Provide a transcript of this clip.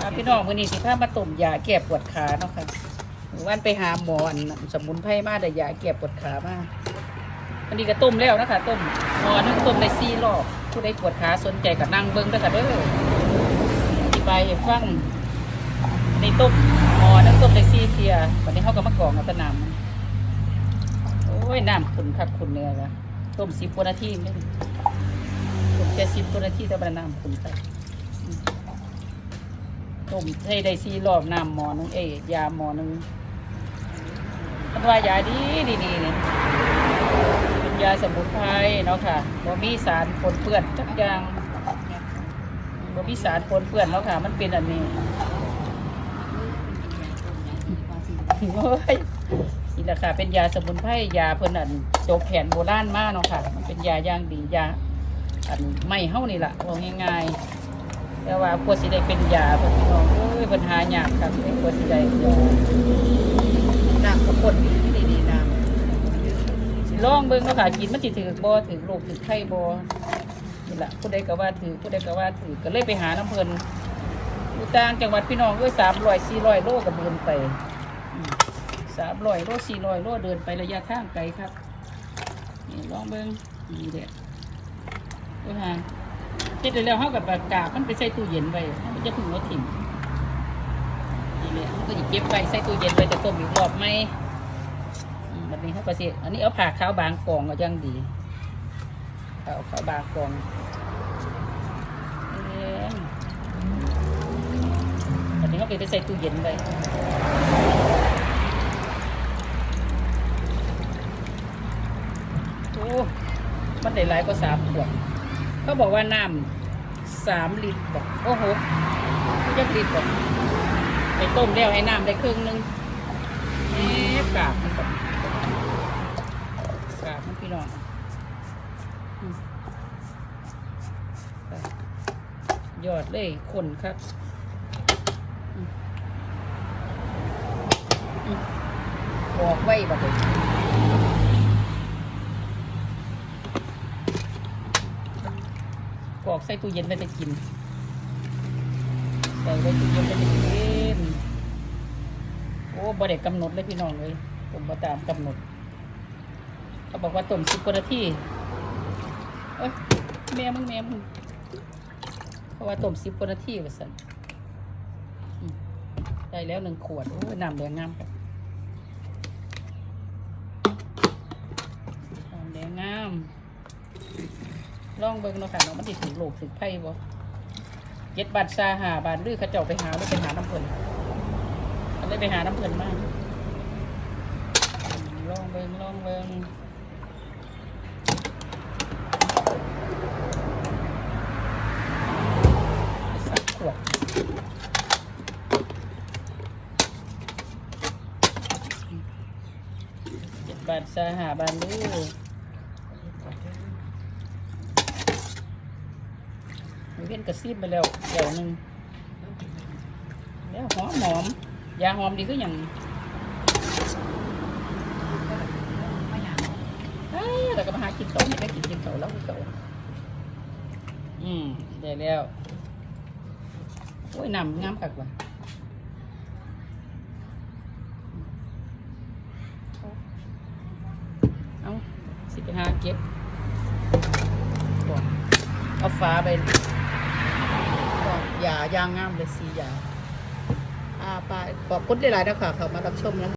อ่าพี่น้องมื้อนี้สิพามาต้มยาแก้ปวดขาเนาะค่ะเมื่อวันไปหาหมอนสมุนไพรมาได้ยาแก้ปวดขามาอันนี้ก็ต้มแล้วนะคะต้มหมอนึงต้มได้ซีรอบผู้ใดปวดขาสนใจก็นั่งเบิ่งเด้อค่ะเด้ออธิบายให้ฟังในต้มหมอนึงต้มได้ซีเทียวันนี้เฮาก็มากรองเอาตะนำโอ้ยน้ำขุนคักขุนเนื้อละต้มสิบกว่านาทีนี่ต้มแค่สิบกว่านาทีแต่ว่าน้ำขุนไป ต้มให้ได้สี่รอบน้ำหมอนึงเอยยาหมอนึงมันว่ายาดีดีนี่เนี่ยเป็นยาสมุนไพรเนาะค่ะบ่มีสารปนเปื้อนจักอย่างบ่มีสารปนเปื้อนเนาะค่ะ มันเป็นอันนี้โอ้ยนี่แหละค่ะ เป็นยาสมุนไพรยาเพิ่นอันโจกแผนโบราณมากเนาะค่ะ มันเป็นยาย่างดียาอันไม่เฮานี่แหละว่าง่ายๆ แต่ว่ากลัวสิได้เป็นยาพี่น้องเอ้ยปัญหายากครับกลัวสิได้ยาน้ำข้าวข้นดีดีน้สิลองเบิ่งเนาะค่ะกินมันสิถือบ่ถือโรคถือไข้บ่นี่ล่ะผู้ใดก็ว่าถือผู้ใดก็ว่าถือก็เลยไปหาน้ำเพิ่นอยู่ต่างจังหวัดพี่น้องเอ้ย300 400โลก็เดินไปสามร้อยโลสี่ร้อยโลเดินไประยะทางไกลครับนี่ลองเบิ่งนี่แหละเด้อฮะ เฮ็ดได้แล้วเฮากับปากกามันไปใส่ตู้เย็นไว้มันจะพึ่งเอาถิ่มนี่แหละเขาก็จะเก็บไว้ใส่ตู้เย็นไว้จะต้มอีกรอบไหมแบบนี้เขาก็สิอันนี้เอาผ่าข้าวบางกองก็ยังดีเอาข้าวบางกองเอ้ยอันนี้เขาก็จะใส่ตู้เย็นไว้โอ้มันได้หลายกว่าสามขวด เขาบอกว่าน้ำสามลิตรบอกโอ้โหยักลิตรบอกไปต้มแล้วให้น้ำได้ครึ่งหนึงเอ๊ะกาบมันก่อนกาบมันพี่น้องอืมไปยอดเลยคนครับบอกไว้บัดเลยกร อกใส่ตู้เย็นไว้ไปกินใส่ไว้ตู้เย็นไว้ไปกินโอ้บ่ได้กำหนดเลยพี่น้องเลยผมบ่ตามกำหนด เขาบอกว่าต้มสิบกว่านาทีเอ้ยแม่มึงแม่มึงเพราะว่าต้มสิบกว่านาทีว่าสั่นได้แล้วหนึ่งขวดโอ้ยน้ำแดงงามครับน้ำแดงงาม ลองเบิ่งเนาะค่ะเนาะมันสิถึงโลกถึงไพ่บ่เจ็ดบาทซาหาบาทรือเขาเจ้าไปหาหรือไปหาน้ำเพิ่นเลยไปหาน้ำเพลินมาลองเบิงลองเบิงสักขวดเจ็ดบาทสาหาบาทดูมี เพี้ยนกระซีบไปแล้วเดี๋ยวหนึ่งแล้วหอมหอมยาหอมดีก็อย่างเอ้ยแล้วก็มาหากินเขาไม่ได้กินกินเขาแล้วคือเขาอืมได้แล้วโอ้ยน้ำงามคักว่ะเอาสิไปหาเก็บบอกเอาฟ้าไป ยายางงามเลยสียาอ่าไปขอบคุณหลายๆนะคะเขามารับชมนะ